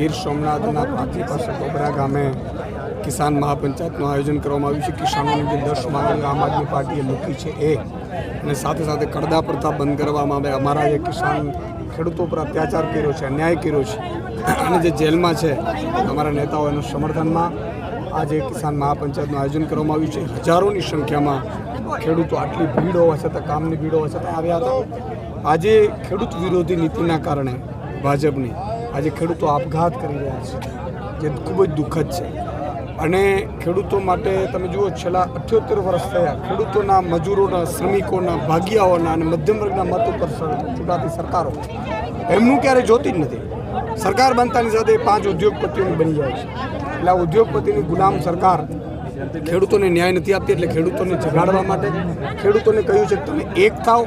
ગીર સોમનાથના પાથી પાસે કોબરા ગામે કિસાન મહાપંચાયતનું આયોજન કરવામાં આવ્યું છે. કિસાનોની જે દસ માંગણીઓ આમ આદમી પાર્ટીએ મૂકી છે એ, અને સાથે સાથે કડદા પ્રથા બંધ કરવામાં આવે. અમારા જે કિસાન ખેડૂતો પર અત્યાચાર કર્યો છે, અન્યાય કર્યો છે, અને જે જેલમાં છે, અમારા નેતાઓ એના સમર્થનમાં આજે કિસાન મહાપંચાયતનું આયોજન કરવામાં આવ્યું છે. હજારોની સંખ્યામાં ખેડૂતો આટલી ભીડ હોવા છતાં, કામની ભીડ હોવા છતાં આવ્યા હતા. આજે ખેડૂત વિરોધી નીતિના કારણે ભાજપની આજે ખેડૂતો આપઘાત કરી રહ્યા છે, જે ખૂબ જ દુઃખદ છે. અને ખેડૂતો માટે તમે જુઓ, છેલ્લા અઠ્યોતેર વર્ષ થયા ખેડૂતોના મજૂરોના, શ્રમિકોના, ભાગિયાઓના અને મધ્યમ વર્ગના મત ઉપર ચૂંટાતી સરકારો એમનું ક્યારે જોતી જ નથી. સરકાર બનતાની સાથે પાંચ ઉદ્યોગપતિઓની બની જાય છે. એટલે આ ઉદ્યોગપતિની ગુલામ સરકાર ખેડૂતોને ન્યાય નથી આપતી એટલે ખેડૂતોને જગાડવા માટે ખેડૂતોને કહ્યું છે તમે એક થાવ.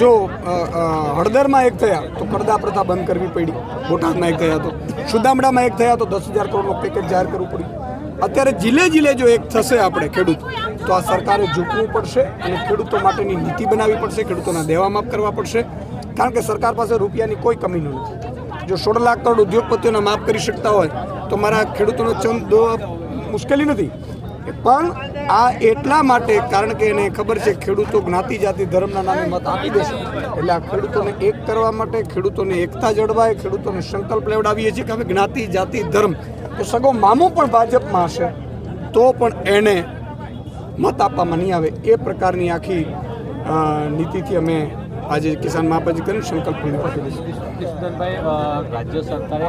જો હળદરમાં એક થયા તો કરદા પ્રથા બંધ કરવી પડી. બોટાદમાં એક થયા તો. સુદામડામાં એક થયા તો દસ હજાર કરોડનું પેકેજ જાહેર કરવું પડ્યું. અત્યારે જિલ્લે જિલ્લે જો એક થશે આપણે ખેડૂત, તો આ સરકારે ઝૂકવું પડશે અને ખેડૂતો માટેની નીતિ બનાવવી પડશે, ખેડૂતોના દેવા માફ કરવા પડશે. કારણ કે સરકાર પાસે રૂપિયાની કોઈ કમી નથી જો સોળ લાખ કરોડ ઉદ્યોગપતિઓને માફ કરી શકતા હોય, તો મારા ખેડૂતોનો ચંદ મુશ્કેલી નથી. પણ આ એટલા માટે, કારણ કે એને ખબર છે ખેડૂતો જ્ઞાતિ જાતિ ધર્મના નામે મત આપી દેશે. એટલે આ ખેડૂતોને એક કરવા માટે, ખેડૂતોને એકતા જળવાય, ખેડૂતોને સંકલ્પ લેવડાવીએ છીએ કે હવે જ્ઞાતિ જાતિ ધર્મ. તો સગો મામો પણ ભાજપમાં હશે, તો પણ એને મત આપવામાં નહીં આવે. એ પ્રકારની આખી નીતિથી અમે આજે કિસાન મહાપંચ કરીને સંકલ્પ રાજ્ય સરકારે